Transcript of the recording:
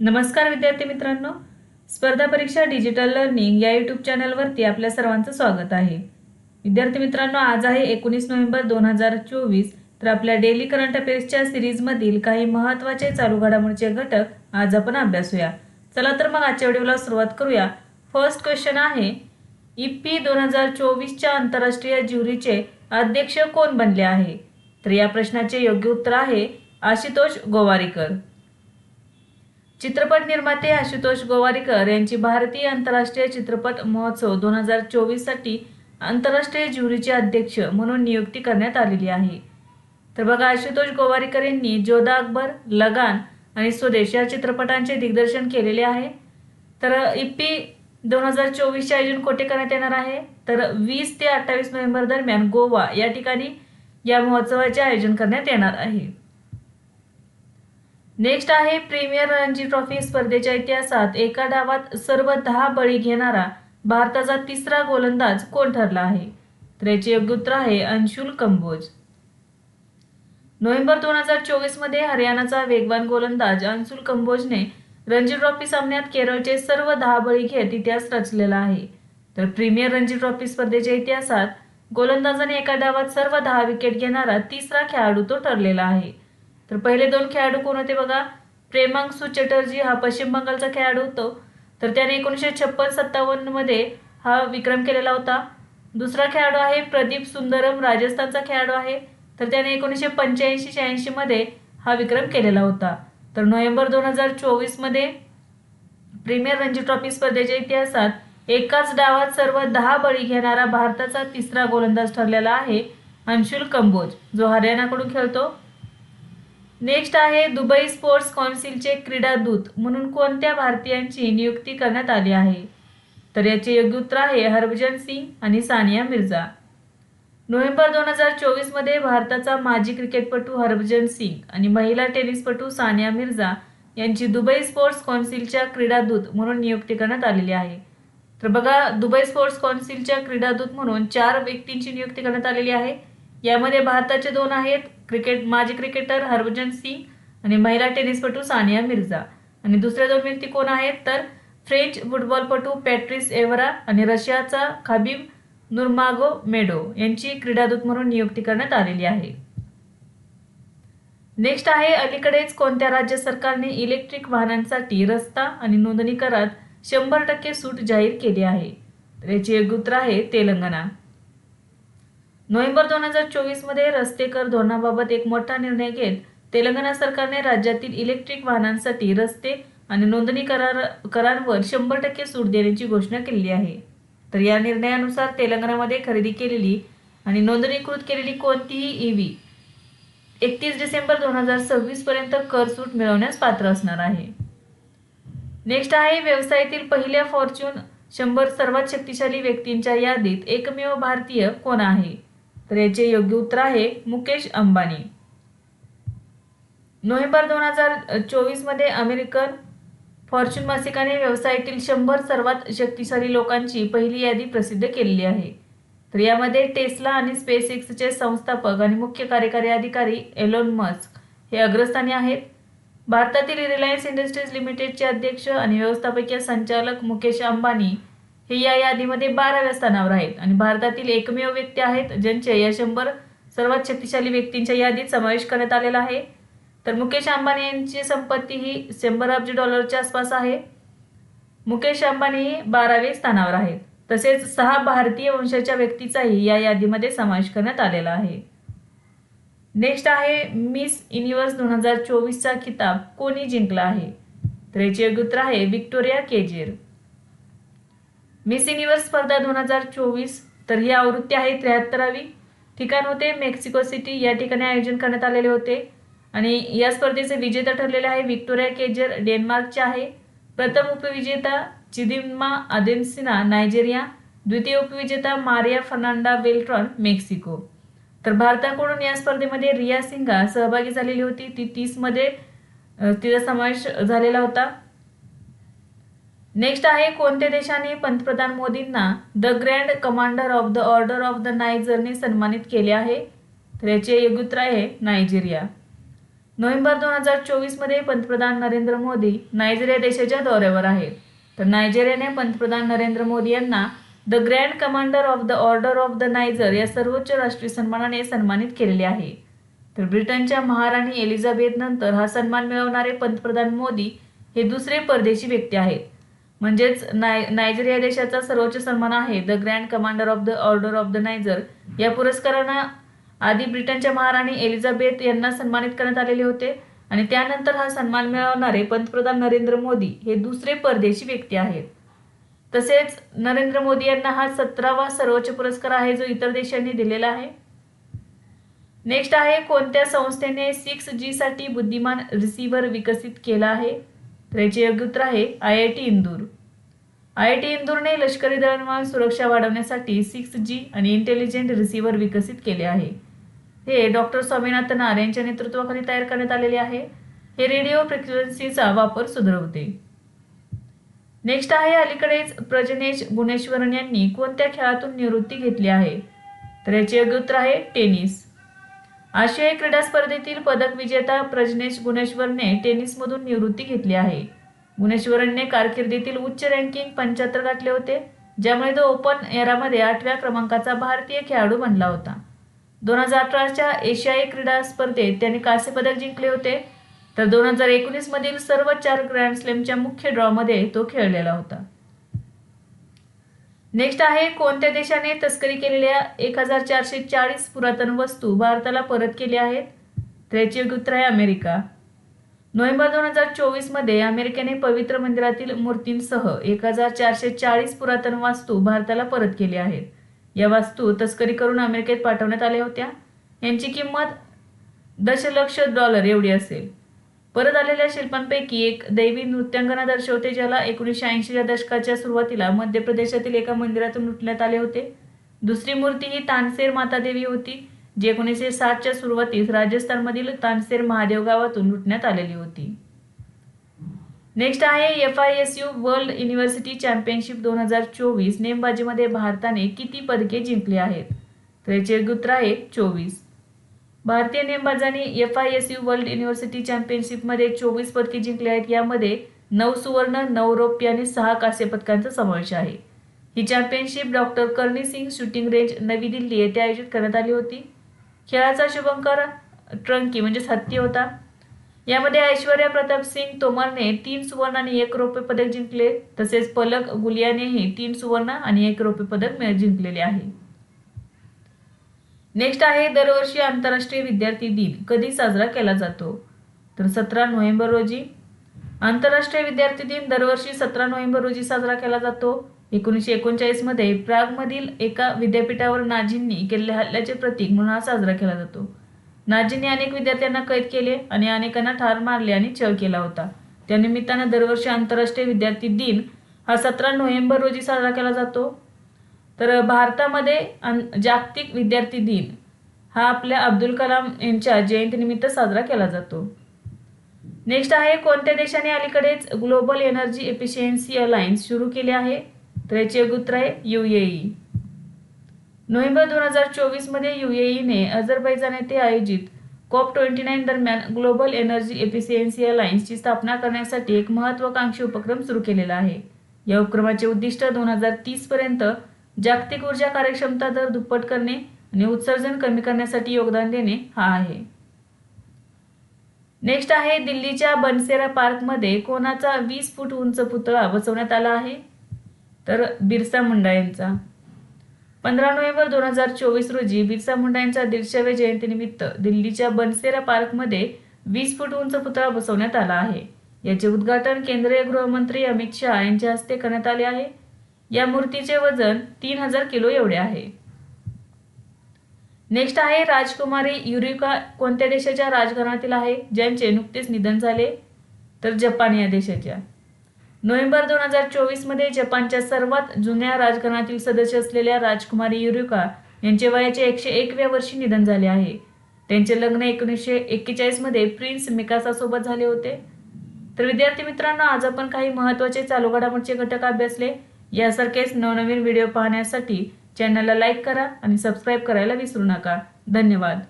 नमस्कार विद्यार्थी मित्रांनो. स्पर्धा परीक्षा डिजिटल लर्निंग या यूट्यूब चॅनलवरती आपल्या सर्वांचं स्वागत आहे. विद्यार्थी मित्रांनो आज आहे एकोणीस नोव्हेंबर दोन हजार चोवीस. तर आपल्या डेली करंट अफेअर्सच्या सिरीजमधील काही महत्त्वाचे चालू घडामोडीचे घटक आज आपण अभ्यासूया. चला तर मग आजच्या व्हिडिओला सुरुवात करूया. फर्स्ट क्वेश्चन आहे इप्पी दोन हजार चोवीसच्या आंतरराष्ट्रीय ज्युरीचे अध्यक्ष कोण बनले आहे? तर या प्रश्नाचे योग्य उत्तर आहे आशुतोष गोवारीकर. चित्रपट निर्माते आशुतोष गोवारीकर यांची भारतीय आंतरराष्ट्रीय चित्रपट महोत्सव दोन हजार चोवीससाठी आंतरराष्ट्रीय ज्युरीचे अध्यक्ष म्हणून नियुक्ती करण्यात आलेली आहे. तर बघा आशुतोष गोवारीकर यांनी जोधा अकबर लगान आणि स्वदेश या चित्रपटांचे दिग्दर्शन केलेले आहे. तर इप्पी दोन हजार चोवीसचे आयोजन कोठे करण्यात येणार आहे? तर वीस ते अठ्ठावीस नोव्हेंबर दरम्यान गोवा या ठिकाणी या महोत्सवाचे आयोजन करण्यात येणार आहे. नेक्स्ट आहे प्रीमियर रणजी ट्रॉफी स्पर्धेच्या इतिहासात एका डावात सर्व दहा बळी घेणारा भारताचा तिसरा गोलंदाज कोण ठरला आहे? तर याचे योग्य उत्तर आहे अंशुल कंबोज. नोव्हेंबर दोन हजार चोवीसमध्ये हरियाणाचा वेगवान गोलंदाज अंशुल कंबोजने रणजी ट्रॉफी सामन्यात केरळचे सर्व दहा बळी घेत इतिहास रचलेला आहे. तर प्रीमियर रणजी ट्रॉफी स्पर्धेच्या इतिहासात गोलंदाजाने एका डावात सर्व दहा विकेट घेणारा तिसरा खेळाडू तो ठरलेला आहे. तर पहिले दोन खेळाडू कोण होते बघा? प्रेमांशू चटर्जी हा पश्चिम बंगालचा खेळाडू होतो. तर त्याने एकोणीसशे छप्पन सत्तावन्नमध्ये हा विक्रम केलेला होता. दुसरा खेळाडू आहे प्रदीप सुंदरम राजस्थानचा खेळाडू आहे. तर त्याने एकोणीसशे पंच्याऐंशी शहाऐंशीमध्ये हा विक्रम केलेला होता. तर नोव्हेंबर दोन हजार चोवीसमध्ये प्रीमियर रणजी ट्रॉफी स्पर्धेच्या इतिहासात एकाच डावात सर्व दहा बळी घेणारा भारताचा तिसरा गोलंदाज ठरलेला आहे अंशुल कंबोज जो हरियाणाकडून खेळतो. नेक्स्ट आहे दुबई स्पोर्ट्स कौन्सिलचे क्रीडादूत. म्हणून कोणत्या भारतीयांची नियुक्ती करण्यात आली आहे? तर याचे योग्य उत्तर आहे हरभजन सिंग आणि सानिया मिर्झा. नोव्हेंबर दोन हजार चोवीसमध्ये भारताचा माजी क्रिकेटपटू हरभजन सिंग आणि महिला टेनिसपटू सानिया मिर्झा यांची दुबई स्पोर्ट्स कौन्सिलच्या क्रीडादूत म्हणून नियुक्ती करण्यात आलेली आहे. तर बघा दुबई स्पोर्ट्स कौन्सिलच्या क्रीडादूत म्हणून चार व्यक्तींची नियुक्ती करण्यात आलेली आहे. यामध्ये भारताचे दोन आहेत क्रिकेट माजी क्रिकेटर हरभजन सिंग आणि महिला टेनिसपटू सानिया मिर्झा. आणि दुसऱ्या दोन व्यक्ती कोण आहेत? तर फ्रेंच फुटबॉलपटू पॅट्रिस एव्हरा आणि रशियाचा खाबीब नुरमागो मेडो यांची क्रीडादूत म्हणून नियुक्ती करण्यात आलेली आहे. नेक्स्ट आहे अलीकडेच कोणत्या राज्य सरकारने इलेक्ट्रिक वाहनांसाठी रस्ता आणि नोंदणी करात शंभर टक्के सूट जाहीर केली आहे. तर याचे एक उत्तर आहे तेलंगणा. नोव्हेंबर दोन हजार चोवीसमध्ये रस्ते कर धोरणाबाबत एक मोठा निर्णय घेत तेलंगणा सरकारने राज्यातील इलेक्ट्रिक वाहनांसाठी रस्ते आणि नोंदणी करार करांवर शंभर टक्के सूट देण्याची घोषणा केलेली आहे. तर या निर्णयानुसार तेलंगणामध्ये खरेदी केलेली आणि नोंदणीकृत केलेली कोणतीही ईव्ही एकतीस डिसेंबर दोन हजार सव्वीसपर्यंत कर सूट मिळवण्यास पात्र असणार आहे. नेक्स्ट आहे व्यवसायातील पहिल्या फॉर्च्यून शंभर सर्वात शक्तिशाली व्यक्तींच्या यादीत एकमेव भारतीय कोण आहे? तर याचे योग्य उत्तर आहे मुकेश अंबानी. नोव्हेंबर दोन हजार चोवीसमध्ये अमेरिकन फॉर्च्यून मासिकाने व्यवसायातील शंभर सर्वात शक्तिशाली लोकांची पहिली यादी प्रसिद्ध केलेली आहे. तर यामध्ये टेस्ला आणि स्पेस एक्सचे संस्थापक आणि मुख्य कार्यकारी अधिकारी एलोन मस्क हे अग्रस्थानी आहेत. भारतातील रिलायन्स इंडस्ट्रीज लिमिटेडचे अध्यक्ष आणि व्यवस्थापकीय संचालक मुकेश अंबानी हे या यादीमध्ये बाराव्या स्थानावर आहेत. आणि भारतातील एकमेव व्यक्ती आहेत ज्यांचे या शंभर सर्वात शक्तिशाली व्यक्तींच्या यादीत समावेश करण्यात आलेला आहे. तर मुकेश अंबानी यांची संपत्ती ही शंभर अब्ज डॉलरच्या आसपास आहे. मुकेश अंबानी ही बारावे स्थानावर आहेत. तसेच सहा भारतीय वंशाच्या व्यक्तीचाही या यादीमध्ये समावेश करण्यात आलेला आहे. नेक्स्ट आहे मिस युनिव्हर्स दोन हजार चोवीसचा खिताब. कोणी जिंकला आहे? तर याचे उत्तर आहे विक्टोरिया केजेर. मिस युनिव्हर्स स्पर्धा दोन हजार चोवीस तर ही आवृत्ती आहे त्र्याहत्तरावी. ठिकाण होते मेक्सिको सिटी या ठिकाणी आयोजन करण्यात आलेले होते. आणि या स्पर्धेचे विजेता ठरलेले आहे विक्टोरिया केजर डेन्मार्कचे आहे. प्रथम उपविजेता चिदिम्मा अदेन्सिना नायजेरिया. द्वितीय उपविजेता मारिया फर्नांडा वेल्ट्रॉन मेक्सिको. तर भारताकडून या स्पर्धेमध्ये रिया सिंगा सहभागी झालेली होती. ती तीसमध्ये तिचा समावेश झालेला होता. नेक्स्ट आहे कोणत्या देशाने पंतप्रधान मोदींना the grand commander of the order of the नायझरने सन्मानित केले आहे? तर याचे योग्य उत्तर आहे नायजेरिया. नोव्हेंबर दोन हजार चोवीसमध्ये पंतप्रधान नरेंद्र मोदी नायजेरिया देशाच्या दौऱ्यावर आहेत. तर नायजेरियाने पंतप्रधान नरेंद्र मोदी यांना the grand commander of the order of the Niger या सर्वोच्च राष्ट्रीय सन्मानाने सन्मानित केलेले आहे. तर ब्रिटनच्या महाराणी एलिझाबेथ नंतर हा सन्मान मिळवणारे पंतप्रधान मोदी हे दुसरे परदेशी व्यक्ती आहेत. म्हणजेच नाय नायजेरिया देशाचा सर्वोच्च सन्मान आहे. The grand commander of the order of the Niger या पुरस्कारांना आधी ब्रिटनच्या महाराणी एलिझाबेथ यांना सन्मानित करण्यात आलेले होते आणि त्यानंतर हा सन्मान मिळवणारे पंतप्रधान नरेंद्र मोदी हे दुसरे परदेशी व्यक्ती आहेत. तसेच नरेंद्र मोदी यांना हा सतरावा सर्वोच्च पुरस्कार आहे जो इतर देशांनी दिलेला आहे. नेक्स्ट आहे कोणत्या संस्थेने सिक्स जी साठी बुद्धिमान रिसिव्हर विकसित केला आहे? तर याचे योग्य उत्तर आहे I I T Indore. I I T इंदूरने लष्करी दळणवळण सुरक्षा वाढवण्यासाठी सिक्स जी आणि इंटेलिजंट रिसिव्हर विकसित केले आहे. हे डॉक्टर स्वामीनाथन आर यांच्या नेतृत्वाखाली तयार करण्यात आलेले आहे. हे रेडिओ फ्रिक्वेन्सीचा वापर सुधारवते. नेक्स्ट आहे अलीकडेच प्रजनेश गुणेश्वरन यांनी कोणत्या खेळातून निवृत्ती घेतली आहे? तर याचे योग्य उत्तर आहे टेनिस. आशियाई क्रीडा स्पर्धेतील पदक विजेता प्रजनेश गुणेश्वरने टेनिसमधून निवृत्ती घेतली आहे. गुणेश्वरनने कारकिर्दीतील उच्च रँकिंग पंच्याहत्तर गाठले होते ज्यामुळे तो ओपन एरामध्ये आठव्या क्रमांकाचा भारतीय खेळाडू बनला होता. दोन हजार अठराच्या एशियाई क्रीडा स्पर्धेत त्याने कांस्य पदक जिंकले होते तर दोन हजार एकोणीसमधील सर्व चार ग्रँड स्लॅमच्या मुख्य ड्रॉमध्ये तो खेळलेला होता. नेक्स्ट आहे कोणत्या देशाने तस्करी केलेल्या एक हजार चारशे चाळीस पुरातन वस्तू भारताला परत केल्या आहेत? तर याचे उत्तर आहे अमेरिका. नोव्हेंबर दोन हजार चोवीसमध्ये अमेरिकेने पवित्र मंदिरातील मूर्तींसह एक हजार चारशे चाळीस पुरातन वास्तू भारताला परत केल्या आहेत. या वास्तू तस्करी करून अमेरिकेत पाठवण्यात आल्या होत्या. यांची किंमत दशलक्ष डॉलर एवढी असेल. परत आलेल्या शिल्पांपैकी एक दैवी नृत्यांगना दर्शवते ज्याला एकोणीसशे ऐंशीच्या दशकाच्या सुरुवातीला मध्य प्रदेशातील एका मंदिरातून लुटण्यात आले होते. दुसरी मूर्ती ही तानसेर माता देवी होती जी एकोणीसशे साठच्या सुरुवातीस राजस्थानमधील तानसेर महादेव गावातून लुटण्यात आलेली होती. नेक्स्ट आहे F I S U world university championship दोन हजार चोवीस नेमबाजीमध्ये भारताने किती पदके जिंकली आहेत? तर याचे उत्तर आहे चोवीस. भारतीय नेमबाजांनी F I S U world university चॅम्पियनशिपमध्ये चोवीस पदके जिंकली आहेत. यामध्ये नऊ सुवर्ण नऊ रौप्य आणि सहा कांस्य पदकांचा समावेश आहे. ही championship doctor Karni Singh shooting range नवी दिल्ली येथे आयोजित करण्यात आली होती. खेळाचा शुभंकर ट्रंकी म्हणजे हत्ती होता. यामध्ये ऐश्वर्या प्रताप सिंग तोमरने तीन सुवर्ण आणि एक रौप्य पदक जिंकले. तसेच पलक गुलियानेही तीन सुवर्ण आणि एक रौप्य पदक जिंकलेले आहे. नेक्स्ट आहे दरवर्षी आंतरराष्ट्रीय विद्यार्थी दिन कधी साजरा केला जातो? तर सतरा नोव्हेंबर रोजी. आंतरराष्ट्रीय विद्यार्थी दिन दरवर्षी सतरा नोव्हेंबर रोजी साजरा केला जातो. एकोणीसशे एकोणचाळीसमध्ये प्रागमधील एका विद्यापीठावर नाझींनी केलेल्या हल्ल्याचे प्रतीक म्हणून हा साजरा केला जातो. नाझींनी अनेक विद्यार्थ्यांना कैद केले आणि अनेकांना ठार मारले आणि छळ केला होता. त्यानिमित्तानं दरवर्षी आंतरराष्ट्रीय विद्यार्थी दिन हा सतरा नोव्हेंबर रोजी साजरा केला जातो. तर भारतामध्ये जागतिक विद्यार्थी दिन हा आपल्या अब्दुल कलाम यांच्या जयंतीनिमित्त साजरा केला जातो. नेक्स्ट आहे कोणत्या देशाने अलीकडेच ग्लोबल एनर्जी एफिशियन्सी अलायन्स सुरू केले आहे? तर याचे उत्तर आहे युएई नोव्हेंबर दोन हजार चोवीसमध्ये युएईने अझरबैजान येथे आयोजित कॉप ट्वेंटी नाईन दरम्यान ग्लोबल एनर्जी एफिशियन्सी अलायन्सची स्थापना करण्यासाठी एक महत्वाकांक्षी उपक्रम सुरू केलेला आहे. या उपक्रमाचे उद्दिष्ट दोन हजार तीस पर्यंत जागतिक ऊर्जा कार्यक्षमता दर दुप्पट करणे आणि उत्सर्जन कमी करण्यासाठी योगदान देणे हा आहे. नेक्स्ट आहे दिल्लीच्या बनसेरा पार्कमध्ये कोणाचा वीस फूट उंच पुतळा बसवण्यात आला आहे? तर बिरसा मुंडा यांचा. पंधरा नोव्हेंबर दोन हजार चोवीस रोजी बिरसा मुंडा यांच्या दीडशेव्या जयंतीनिमित्त दिल्लीच्या बनसेरा पार्कमध्ये वीस फूट उंच पुतळा बसवण्यात आला आहे. याचे उद्घाटन केंद्रीय गृहमंत्री अमित शहा यांच्या हस्ते करण्यात आले आहे. या मूर्तीचे वजन तीन हजार किलो एवढे आहे. नेक्स्ट आहे राजकुमारी युरिका कोणत्या देशाच्या राजघराण्यातील आहे? ज्यांचे नुकतेच निधन झाले तर जपान या देशाच्या. नोव्हेंबर दोन हजार चोवीसमध्ये जपानच्या सर्वात जुन्या राजघराण्यातील सदस्य असलेल्या राजकुमारी युरिका यांचे वयाचे एकशे एकव्या वर्षी निधन झाले आहे. त्यांचे लग्न एकोणीसशे एक्केचाळीसमध्ये प्रिन्स मिकासासोबत झाले होते. तर विद्यार्थी मित्रांनो आज आपण काही महत्त्वाचे चालू घडामोडीचे घटक अभ्यासले. यासारखेच नवनवीन व्हिडिओ पाहण्यासाठी चॅनलला लाईक करा आणि सबस्क्राईब करायला विसरू नका. धन्यवाद.